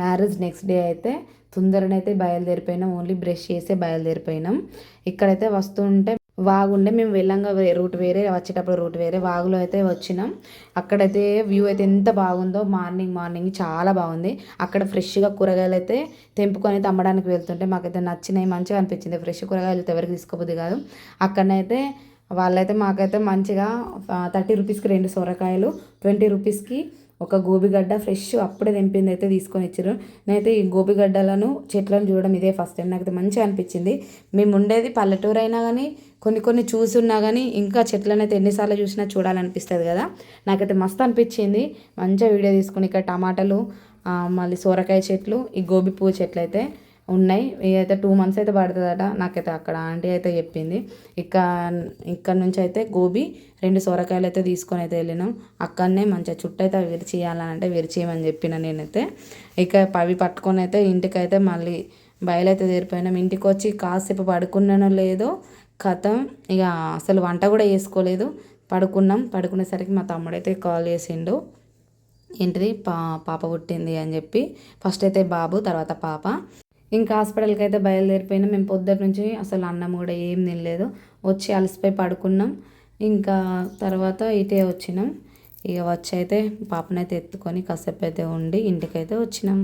Marriage next day అయితే తొందరనైతే బయలుదేరిపోయినాం. Only brush చేసే బయలుదేరిపోయినాం. ఇక్కడైతే వస్తుంటే వాగుండే మేము వెళ్ళంగా రూట్ వేరే వచ్చేటప్పుడు రూట్ వేరే వాగులో అయితే వచ్చినాం. అక్కడైతే వ్యూ అయితే ఎంత బాగుందో మార్నింగ్ మార్నింగ్ చాలా బాగుంది. అక్కడ ఫ్రెష్గా కూరగాయలు అయితే తెంపుకొని అయితే అమ్మడానికి వెళ్తుంటే మాకైతే నచ్చినాయి మంచిగా అనిపించింది. ఫ్రెష్ కూరగాయలు అయితే ఎవరికి తీసుకోబుద్ది కాదు. అక్కడనైతే వాళ్ళైతే మాకైతే మంచిగా థర్టీ రూపీస్కి రెండు సొరకాయలు ట్వంటీ రూపీస్కి ఒక గోబిగడ్డ ఫ్రెష్ అప్పుడే తెంపింది అయితే తీసుకొని ఇచ్చారు. నేనైతే ఈ గోబిగడ్డలను చెట్లను చూడడం ఇదే ఫస్ట్ టైం. నాకైతే మంచిగా అనిపించింది. మేము ఉండేది పల్లెటూరు అయినా కానీ కొన్ని కొన్ని చూసి ఉన్నా కానీ ఇంకా చెట్లను అయితే ఎన్నిసార్లు చూసినా చూడాలనిపిస్తుంది కదా. నాకైతే మస్తు అనిపించింది. మంచిగా వీడియో తీసుకుని ఇక్కడ టమాటాలు మళ్ళీ సొరకాయ చెట్లు ఈ గోబీ పువ్వు చెట్లు అయితే ఉన్నాయి. అయితే టూ మంత్స్ అయితే పడుతుందట నాకైతే అక్కడ ఆంటీ అయితే చెప్పింది. ఇక ఇక్కడ నుంచి అయితే గోబీ రెండు సొరకాయలు అయితే తీసుకొని అయితే వెళ్ళినాం. అక్కడనే మంచిగా చుట్టూ అయితే అవి విరిచేయాలని అంటే విరిచేయమని చెప్పిన నేనైతే. ఇక అవి పట్టుకొని అయితే ఇంటికైతే మళ్ళీ బయలైతే తీరిపోయినాం. ఇంటికి వచ్చి కాసేపు పడుకున్నానో లేదో కథం. ఇక అసలు వంట కూడా చేసుకోలేదు. పడుకున్నాం. పడుకునేసరికి మా తమ్ముడైతే కాల్ చేసిండు. ఏంటిది? పా పాప పుట్టింది అని చెప్పి. ఫస్ట్ అయితే బాబు తర్వాత పాప. ఇంకా హాస్పిటల్కి అయితే బయలుదేరిపోయినా మేము పొద్దుట నుంచి అసలు అన్నం కూడా ఏం తినలేదు. వచ్చి అలసిపోయి పడుకున్నాం. ఇంకా తర్వాత ఇటే వచ్చినాం. ఇక వచ్చి అయితే పాపనైతే ఎత్తుకొని కాసేపు అయితే ఉండి ఇంటికైతే వచ్చినాం.